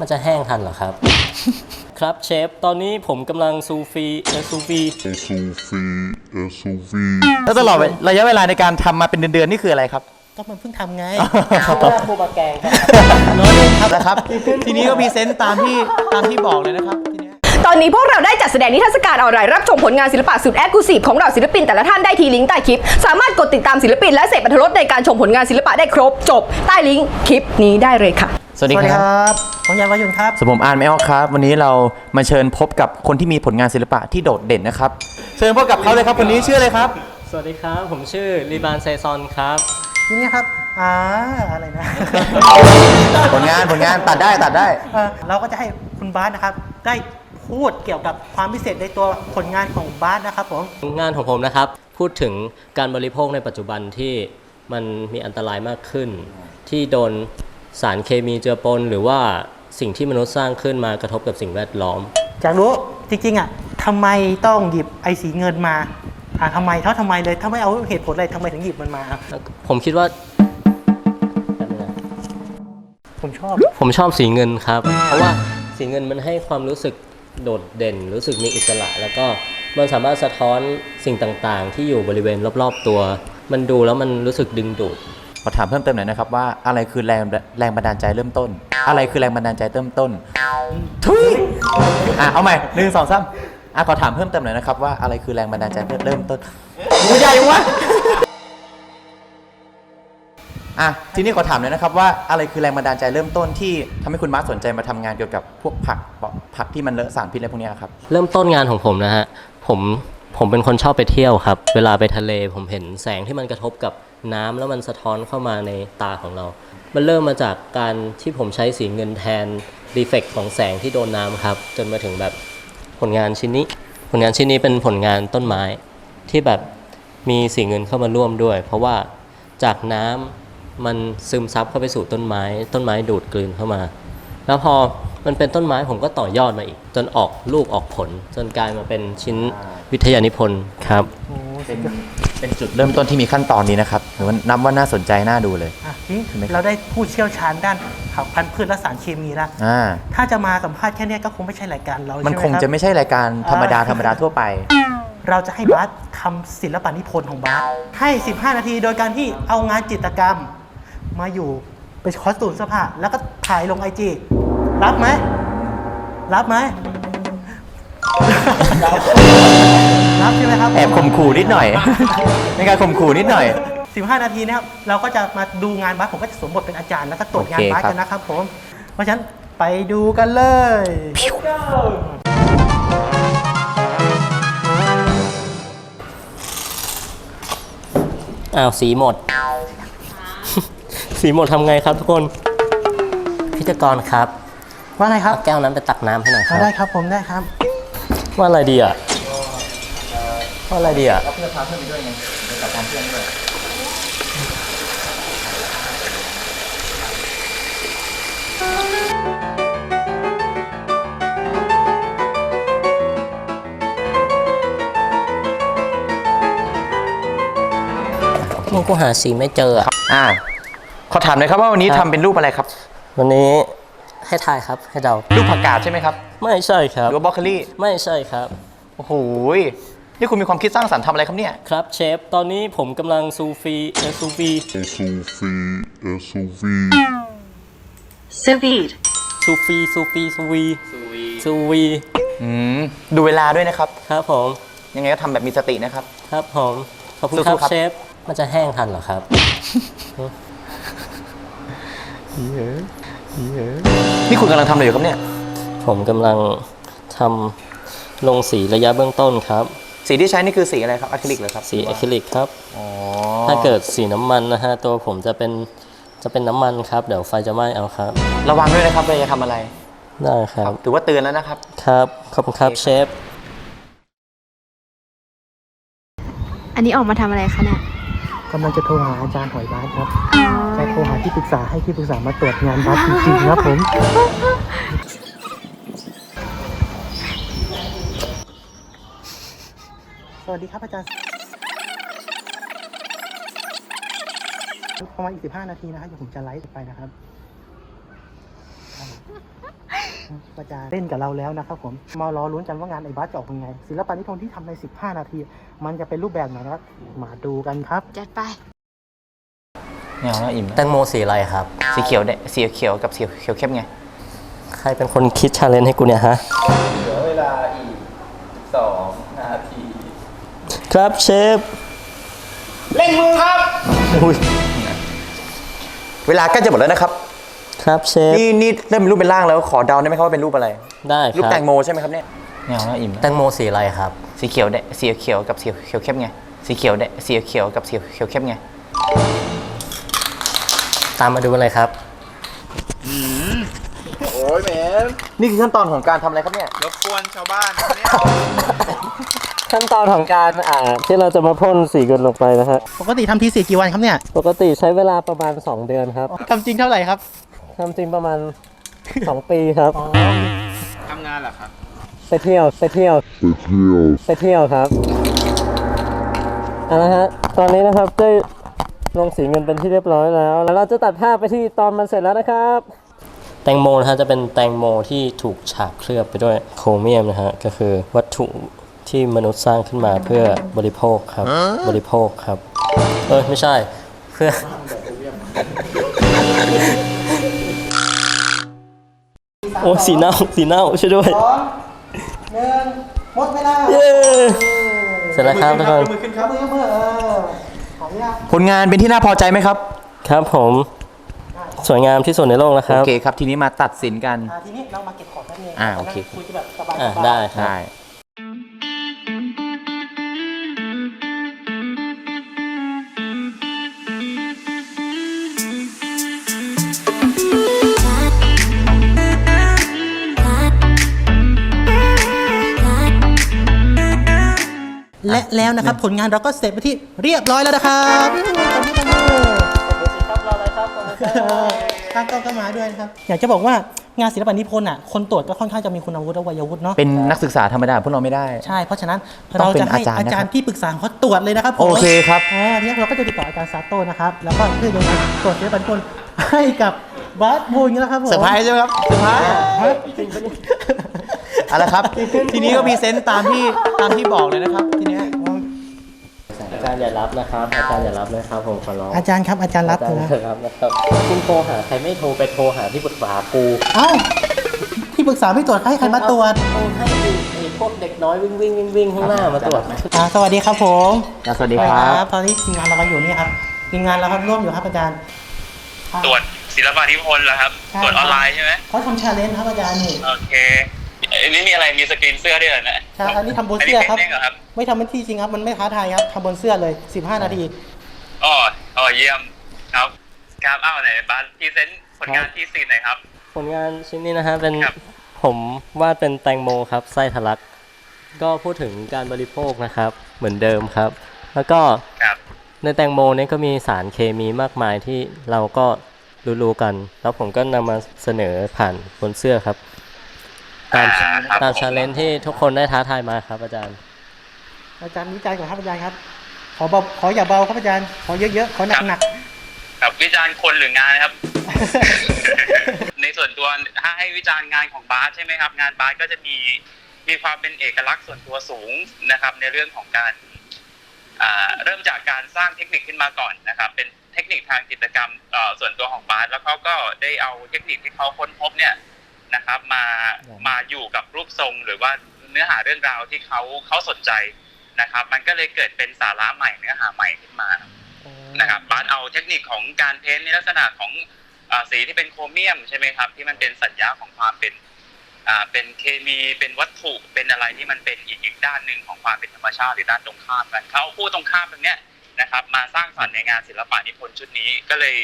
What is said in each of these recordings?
มันจะแห้งทันเหรอครับ ครับเชฟ ตอนนี้ผมกำลังซูฟีเออซูฟี SUV SUV แล้วตลอดระยะเวลาในการทำมาเป็นเดือนๆนี่คืออะไรครับ ก็มันเพิ่งทำไงปูปลาแกงครับ น้อยเลยครับนะครับ ทีนี้ก็พรีเซนต์ตามที่ตามที่บอกเลยนะครับทีเนี้ย ตอนนี้พวกเราได้จัดแสดงนิทรรศการออนไลน์รับชมผลงานศิลปะสุดแอคทีฟของเราศิลปินแต่ละท่านได้ที่ลิงก์ใต้คลิป สามารถกดติดตามศิลปินและเสพบรรทรสในการชมผลงานศิลปะได้ครบจบใต้ลิงก์คลิปนี้ได้เลยค่ะ สวัสดีสวัสดีคครับรับผมยันวายุนครับสมผมอ่านไม่ออกครับ วันนี้เรามาเชิญพบกับคนที่มีผลงานศิลปะที่โดดเด่นนะครับ เชิญพบกับเขาเลยครับคนนี้ชื่ออะไรครับ สวัสดีครับ ผมชื่อรีบานเซซอนครับทีนี้ครับอ่าอะไรนะ ผลงานผลงานตัดได้ตัดได้ เอ่อเราก็จะให้คุณบาสนะครับ ได้พูดเกี่ยวกับความพิเศษในตัวผลงานของบาสนะครับผม งานของผมนะครับ พูดถึงการบริโภคในปัจจุบันที่มันมีอันตรายมากขึ้น ที่โดน สารเคมีเจือปนหรือว่าสิ่งที่มนุษย์สร้างขึ้นมากระทบกับสิ่งแวดล้อม อยากรู้จริงๆอะทำไมต้องหยิบไอ้สีเงินมาอ่าทำไมเท่าทำไมเลยถ้าไม่เอาเหตุผลอะไรทำไมถึงหยิบมันมาครับผมคิดว่าแป๊บนึงนะผมชอบ ผมชอบสีเงินครับ เพราะว่าสีเงินมันให้ความรู้สึกโดดเด่น รู้สึกมีอิสระ แล้วก็มันสามารถสะท้อนสิ่งต่างๆ ที่อยู่บริเวณรอบ ๆ ตัว มันดูแล้วมันรู้สึกดึงดูด ขอถามเพิ่มเติมหน่อยนะครับว่าอะไรคือแรงแรงบันดาลใจเริ่มต้น อะไรคือแรงบันดาลใจเริ่มต้นทุยอะเอาใหม่หนึ่งสองสามอะขอถามเพิ่มเติมหน่อยนะครับว่าอะไรคือแรงบันดาลใจเริ่มต้นกูใหญ่วะอะทีนี้ขอถามเลยนะครับว่าอะไรคือแรงบันดาลใจเริ่มต้นที่ทำให้คุณมาร์คสนใจมาทำงานเกี่ยวกับพวกผักผักที่มันเลอะสารพิษอะไรพวกเนี้ยครับเริ่มต้นงานของผมนะฮะผมผมเป็นคนชอบไปเที่ยวครับ เวลาไปทะเลผมเห็นแสงที่มันกระทบกับ น้ำแล้วมันสะท้อนเข้ามาในตาของเรา มันเริ่มมาจากการที่ผมใช้สีเงินแทนดีเฟกของแสงที่โดนน้ำครับ จนมาถึงแบบผลงานชิ้นนี้ ผลงานชิ้นนี้เป็นผลงานต้นไม้ ที่แบบมีสีเงินเข้ามาร่วมด้วย เพราะว่าจากน้ำมันซึมซับเข้าไปสู่ต้นไม้ ต้นไม้ดูดกลืนเข้ามา แล้วพอมันเป็นต้นไม้ผมก็ต่อยอดมาอีก จนออกลูกออกผล จนกลายมาเป็นชิ้นวิทยานิพนธ์ครับเป็น เป็นจุดเริ่มต้นที่มีขั้นตอนนี้นะครับหรือว่านับว่าน่าสนใจน่าดูเลย อะนี่เห็นไหมครับ เราได้ผู้เชี่ยวชาญด้านผักพันธุ์พืชและสารเคมีแล้ว อ่าถ้าจะมาสัมภาษณ์แค่เนี้ยก็คงไม่ใช่รายการเรามันใช่ไหคงรับจะไม่ใช่รายการธรรมดาอ่าธรรมดาทั่วไป เราจะให้บาสทำศิลปะนิพนธ์ของบาสให้ 15 นาทีโดยการที่เอางานจิตรกรรม มาอยู่ไปคอสตูมเสื้อผ้าแล้วก็ถ่ายลงไอจีรับไหม รับไหม รับใช่ไหมครับแอบข่มขู่นิดหน่อยในการข่มขู่นิดหน่อย 15 นาทีนะครับ เราก็จะมาดูงานบาสผมก็จะสวมบทเป็นอาจารย์แล้วก็ตรวจงานโอเคบาสครับกันนะครับผม เพราะฉะนั้นไปดูกันเลย อ้าวสีหมด สีหมดทำไงครับทุกคน พิธีกรครับ ว่าไงครับ เอาแก้วนั้นไปตักน้ำให้หน่อยคเอารับ ได้ครับผมได้ครับ ว่าอะไรดีอะว่าอะไรดีอะเพื่อพาเพื่อนไปด้วยไงไปกับพร้อมเพื่อนด้วยมึงกูหาสีไม่เจออะอ่าขอถามหน่อยครับว่าวันนี้ทำเป็นรูปอะไรครับ วันนี้ ให้ทายครับ ให้เดารูปผักกาดใช่ไหมครับ ไม่ใช่ครัหบรือว่าบรอกโคลี่ ไม่ใช่ครับ โอ้โหยนี่คุณมีความคิดสร้างสรรค์ทำอะไรครับเนี่ย ครับเชฟ ตอนนี้ผมกำลังซูฟีเออซูฟี SUV SUV ซูฟีซูฟีซูวีซูวีอืม ดูเวลาด้วยนะครับ ครับผม ยังไงก็ทำแบบมีสตินะครับ ครับผม ขอบคุณสู้ครับๆครับ เชฟ มันจะแห้งทันเหรอครับ นี่คุณกำลังทำอะไรอยู่ครับเนี่ย ผมกำลังทำลงสีระยะเบื้องต้นครับ สีที่ใช้นี่คือสีอะไรครับอะคริลิกเหรอครับสีอะคริลิกครับ อ๋อถ้าเกิดสีน้ำมันนะฮะตัวผมจะเป็นจะเป็นน้ำมันครับ เดี๋ยวไฟจะไหม้เอาครับ ระวังด้วยนะครับเวลาจะทำอะไรได้ครับถือว่าเตือนแล้วนะครับ ครับขอบคุณครับโอเคเชฟ อันนี้ออกมาทำอะไรคะเนี่ย กำลังจะโทรหาอาจารย์หอยบาสครับ จะโทรหาที่ปรึกษาให้ที่ปรึกษามาตรวจงานบาสจริงๆครับผม สวัสดีครับอาจารย์ ประมาณอีก15นาทีนะครับเดี๋ยวผมจะไลฟ์ไปนะครับ อาจารย์เล่นกับเราแล้วนะครับผมมารอลุ้นกันว่างานไอ้บัสจะออกเป็นไง ศิลปะนิพนธ์ที่ทำใน 15 นาที มันจะเป็นรูปแบบไหนนะครับมาดูกันครับจัดไปไม่เอาแล้วอิ่มแตงโมสีอะไรครับ สีเขียวเนี่ยสีเขียวกับสีเขียวเข้มไง ใครเป็นคนคิดชาเลนจ์ให้กูเนี่ยฮะ เหลือเวลาอีกสองนาที ครับเชฟเร่งมือครับอุ้ยเวลาใกล้จะหมดแล้วนะครับ ครับเชฟนี่นี่เริ่มเป็นรูปเป็นร่างแล้วขอเดาได้ไหมครับว่าเป็นรูปอะไร ได้รูปครับแตงโมใช่ไหมครับเนี่ยไม่เอาแล้วอิ่มแตงโมสีอะไรครับ สีเขียวเนี่ยสีเขียวกับสีเขียวเข้มไงสีเขียวเนี่ยสีเขียวกับสีเขียวเข้มไงตามมาดูกันเลยครับ โอ้ยแหมนี่คือขั้นตอนของการทำอะไรครับเนี่ยรบกวนชาวบ้านครับเนี่ยขั้นตอนของการอ่าที่เราจะมาพ่นสีกันลงไปนะฮะปกติทำทีสี่กี่วันครับเนี่ยปกติใช้เวลาประมาณ 2 เดือนครับทำจริงเท่าไหร่ครับ ทำจริงประมาณ 2 ปีครับ ทำงานเหรอครับ ไปเที่ยวไปเที่ยวไปเที่ยวครับเอาละฮะตอนนี้นะครับได้ลงสีเงินเป็นที่เรียบร้อยแล้ว แล้วเราจะตัดภาพไปที่ตอนมันเสร็จแล้วนะครับ แตงโมนะฮะจะเป็นแตงโมที่ถูกฉาบเคลือบไปด้วยโครเมียมนะฮะก็คือวัตถุที่มนุษย์สร้างขึ้นมาเพื่อบริโภคครับบริโภคครับ เออไม่ใช่เพื่อ โอ้ยสีเน่าสีเน่าช่วยด้วย สองหนึ่งหมดเวลาเย้ เสร็จแล้วครับทุกคน มือขึ้นครับมือขึ้นครับเออขออนุญาตผลงานเป็นที่น่าพอใจไหมครับ ครับผม สวยงามที่สุดในโลกนะคโอรับ เคครับ ทีนี้มาตัดสินกัน อ่าทีนี้เรามาเก็บของกันเองอ่าโอเคคุยกันแบบสบายๆ อ่าได้ครับ ได้ และแล้วนะครับ ผลงานเราก็เสร็จไปที่เรียบร้อยแล้วนะครับตบมือตบมือตั้งกล้องก็มาด้วยนะครับ อยากจะบอกว่างานศิลปะนิพนธ์อะคนตรวจก็ค่อนข้างจะมีคุณวุฒิและวัยวุฒิเนาะเป็นนักศึกษาธรรมดาพวกเราไม่ได้ ใช่ เพราะฉะนั้นต้เราองเป็นจะให้อาจารย์อาจารย์นะครับที่ปรึกษาเขาตรวจเลยนะครับผมโอเคครับอ่าทีนี้เราก็จะติดต่ออาจารย์ซาโต้นะครับแล้วก็เพื่อจะมาตรวจศิลปะนิพนธ์ให้กับบาสบูนนะครับผมเซอร์ไพรส์ใช่ไหมครับเซอร์ไพรส์เอาละครับ ทีนี้ก็มีเซนต์ตามที่ตามที่บอกเลยนะครับทีเนี้ยอา จารย์อย่ารับนะครับ อาจารย์อย่ารับนะครับผมขอร้องอาจารย์ครับอาจารย์รับอาจารย์นะอย่ารับนะครับคุณโทรหาใครไม่โทรไปโทรหาที่ปรึกษากูเอ้าที่ปรึกษาไม่ตรวจให้ใครมาตรวจโอนให้ไอ้พวกเด็กน้อยวิ่งวิ่งวิ่งวิ่งข้างหน้ามาตรวจอ่าสวัสดีครับผมสวัสดีครับ ตอนนี้ทีมงานเราก็อยู่นี่ครับทีมงานเราครับร่วมอยู่ครับอาจารย์ตรวจศิลปะนิพนธ์เหรอครับใช่ตรวจออนไลน์ใช่ไหมเขาทำชาเลนจ์ครับอาจารย์นี่โอเค อันนี้มีอะไรมีสกรีนเสื้อด้วยเหรอเนี่ยใช่อันนี้ทำบนเสื้อครับนนี้ป็นเงหรอครับไม่ทำเป็นที่จริงครับ มันไม่ท้าทายครับทำบนเสื้อเลย 15 นาที อ๋ออ๋อเยี่ยมครับครับอ้าวไหนบ้านพรีเซนต์ผลงานที่สี่หน่อยครับ ผลงานชิ้นนี้นะฮะเป็นครับ ผมวาดเป็นแตงโมครับไส้ทะลัก ก็พูดถึงการบริโภคนะครับ เหมือนเดิมครับ แล้วก็ครับในแตงโมเนี่ยก็มีสารเคมีมากมายที่เราก็รู้ๆกัน แล้วผมก็นำมาเสนอผ่านบนเสื้อครับ ตามอ่าครับตามผมชาเลนที่ทุกคนได้ท้าทายมาครับ อาจารย์ อาจารย์วิจัยก่อนครับอาจารย์ครับ ขอเบาขออย่าเบาครับอาจารย์ขอเยอะๆขอหนักครับวิจารณ์คนหรืองานนะครับ ในส่วนตัวถ้าให้วิจารณ์งานของบาสใช่ไหมครับ งานบาสก็จะมีมีความเป็นเอกลักษณ์ส่วนตัวสูงนะครับ ในเรื่องของการอ่าเริ่มจากการสร้างเทคนิคขึ้นมาก่อนนะครับ เป็นเทคนิคทางจิตรกรรมเอ่อส่วนตัวของบาสแล้วเขาก็ได้เอาเทคนิคที่เขาค้นพบเนี่ย นะครับ มามาอยู่กับรูปทรงหรือว่าเนื้อหาเรื่องราวที่เขาเขาสนใจนะครับ มันก็เลยเกิดเป็นสาระใหม่เนื้อหาใหม่ขึ้นมาๆนะครับบาสเอาเทคนิคของการเพ้นท์ในลักษณะของอาสีที่เป็นโครเมียมใช่ไหมครับ ที่มันเป็นสัญญาของความเป็นอ่าเป็นเคมีเป็นวัตถุเป็นอะไรที่มันเป็นอีกอีกด้านหนึ่งของความเป็นธรรมชาติหรือด้านตรงข้ามกันเขาเอาคู่ตรงข้ามตรงเนี้ย นะครับมาสร้างสรรค์ในงานศิลปะนิพนธ์ชุดนี้ ก็เลย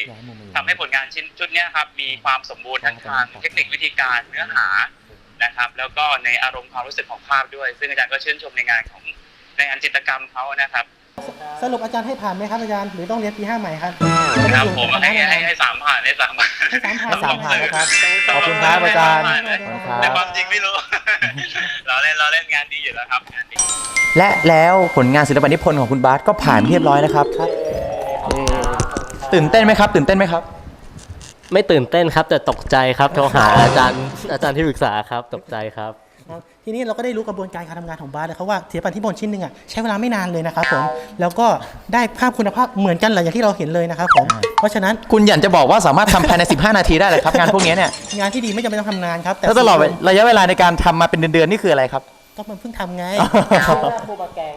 ทำให้ผลงานชิ้นชุดเนี้ยครับมีความสมบูรณ์ทั้งทางเทคนิควิธีการเนื้อหานะครับ แล้วก็ในอารมณ์ความรู้สึกของภาพด้วย ซึ่งอาจารย์ก็ชื่นชมในงานของในงานจิตรกรรมเขานะครับ สรุปอาจารย์ให้ผ่านไหมครับอาจารย์หรือต้องเรียนปีห้าใหม่ครับครับผมให้ให้ให้สามผ่านให้สามผ่านให้สามผ่านสามผ่านนะครับขอบคุณครับอาจารย์ขอบคุณครัแต่บความจริงไม่รู้ เราเล่นเราเล่นงานดีอยู่แล้วครับงานดีและแล้วผลงานศิลปะนิพนธ์ของคุณบาสก็ผ่านเรียบร้อยนะครับตื่นเต้นไหมครับ ตื่นเต้นไหมครับ ไม่ตื่นเต้นครับ แต่ตกใจครับโทรหาอาจารย์อาจารย์ที่ปรึกษาครับตกใจครับ ครับทีนี้เราก็ได้รู้กระบวนการการทำงานของบาสเลยครับว่าศิลปะที่บนชิ้นหนึ่งอะใช้เวลาไม่นานเลยนะครับผมแล้วก็ได้ภาพคุณภาพเหมือนกันเลยอย่างที่เราเห็นเลยนะครับผมเพราะฉะนั้นคุณหยันจะบอกว่าสามารถทำภายใน 15 นาทีได้เลยครับ งานพวกนี้เนี่ยงานที่ดีไม่จำเป็นต้องทำนานครับแล้วตลอดระยะเวลาในการทำมาเป็นเดือนๆนี่คืออะไรครับ ก็มันเพิ่งทำไงอ๋อโคบาแกง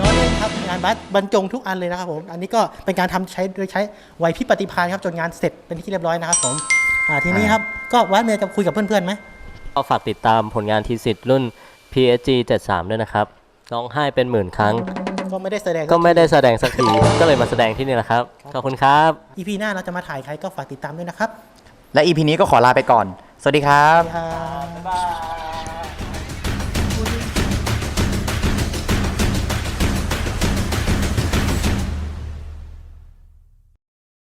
น้อยเลยครับงานบัสบรรจงทุกอันเลยนะครับผม อันนี้ก็เป็นการทำใช้โดยใช้ไหวพริบปฏิภาณครับจนงานเสร็จเป็นที่เรียบร้อยนะครับผมอ่าทีนี้ครับก็วัดเมย์จะคุยกับเพื่อนๆไหม ก็ฝากติดตามผลงานทีสิทธิ์รุ่น PSG 73 ด้วยนะครับ ร้องไห้เป็นหมื่นครั้ง ก็ไม่ได้แสดงก็ไม่ได้แสดงสักที ก็เลยมาแสดงที่นี่แหละครับ ขอบคุณครับ อีพีหน้าเราจะมาถ่ายใครก็ฝากติดตามด้วยนะครับ และ EP นี้ก็ขอลาไปก่อน สวัสดีครับครับ